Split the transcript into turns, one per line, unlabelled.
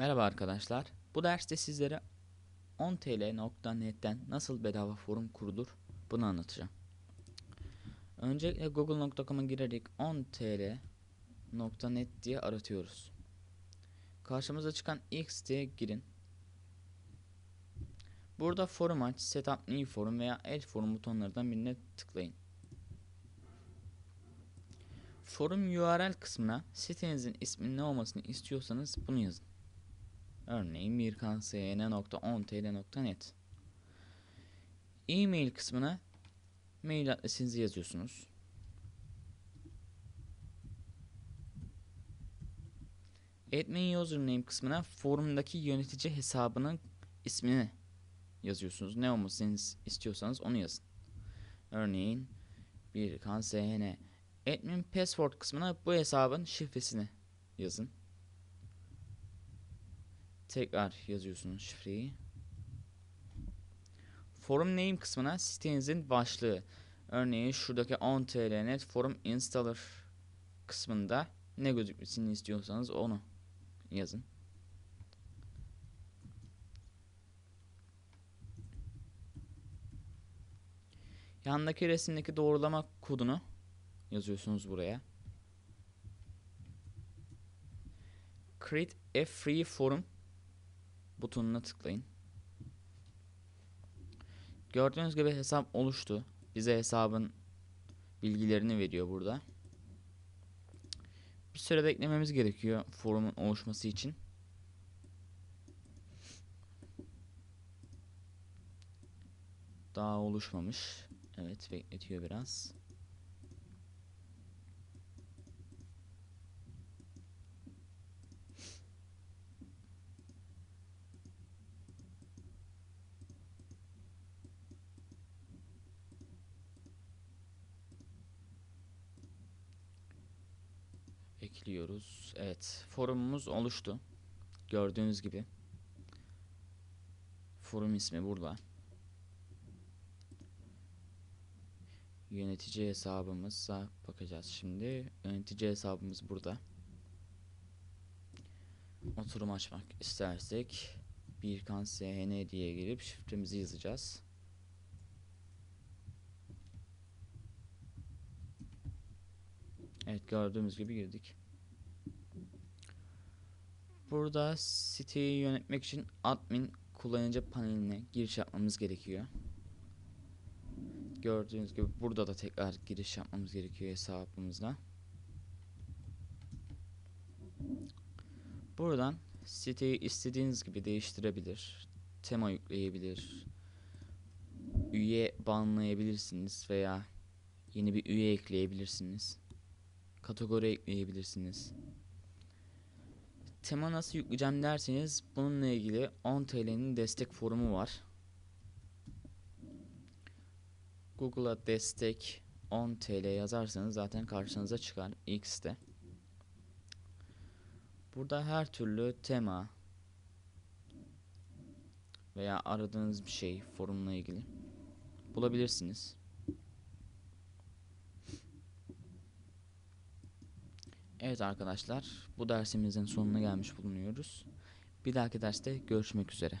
Merhaba arkadaşlar. Bu derste sizlere 10tl.net'ten nasıl bedava forum kurulur bunu anlatacağım. Öncelikle google.com'a girerek 10tl.net diye aratıyoruz. Karşımıza çıkan ilk siteye girin. Burada forum aç, setup new forum veya add forum butonlarından birine tıklayın. Forum URL kısmına sitenizin isminin ne olmasını istiyorsanız bunu yazın. Örneğin mirkansyn.10tl.net E-mail kısmına mail adresinizi yazıyorsunuz. Admin username kısmına forumdaki yönetici hesabının ismini yazıyorsunuz. Ne olmasını istiyorsanız onu yazın. Örneğin bir kansyn admin password kısmına bu hesabın şifresini yazın. Tekrar yazıyorsunuz şifreyi. Forum name kısmına sitenizin başlığı. Örneğin şuradaki 10 net forum installer kısmında ne gözükmesini istiyorsanız onu yazın. Yandaki resimdeki doğrulama kodunu yazıyorsunuz buraya. Create a free forum butonuna tıklayın. Gördüğünüz gibi hesap oluştu. Bize hesabın bilgilerini veriyor burada. Bir süre beklememiz gerekiyor forumun oluşması için. Daha oluşmamış. Evet bekletiyor biraz. Ekliyoruz. Evet, forumumuz oluştu. Gördüğünüz gibi. Forum ismi burada. Yönetici hesabımıza bakacağız şimdi. Yönetici hesabımız burada. Oturum açmak istersek Birkan SHN diye girip şifremizi yazacağız. Evet gördüğümüz gibi girdik. Burada siteyi yönetmek için admin kullanıcı paneline giriş yapmamız gerekiyor. Gördüğünüz gibi burada da tekrar giriş yapmamız gerekiyor hesabımızla. Buradan siteyi istediğiniz gibi değiştirebilir. Tema yükleyebilir. Üye banlayabilirsiniz veya yeni bir üye ekleyebilirsiniz kategori ekleyebilirsiniz. Tema nasıl yükleyeceğim derseniz bununla ilgili 10 TL'nin destek forumu var. Google'a destek 10 TL yazarsanız zaten karşınıza çıkar site. Burada her türlü tema veya aradığınız bir şey forumla ilgili bulabilirsiniz. Evet arkadaşlar bu dersimizin sonuna gelmiş bulunuyoruz. Bir dahaki derste görüşmek üzere.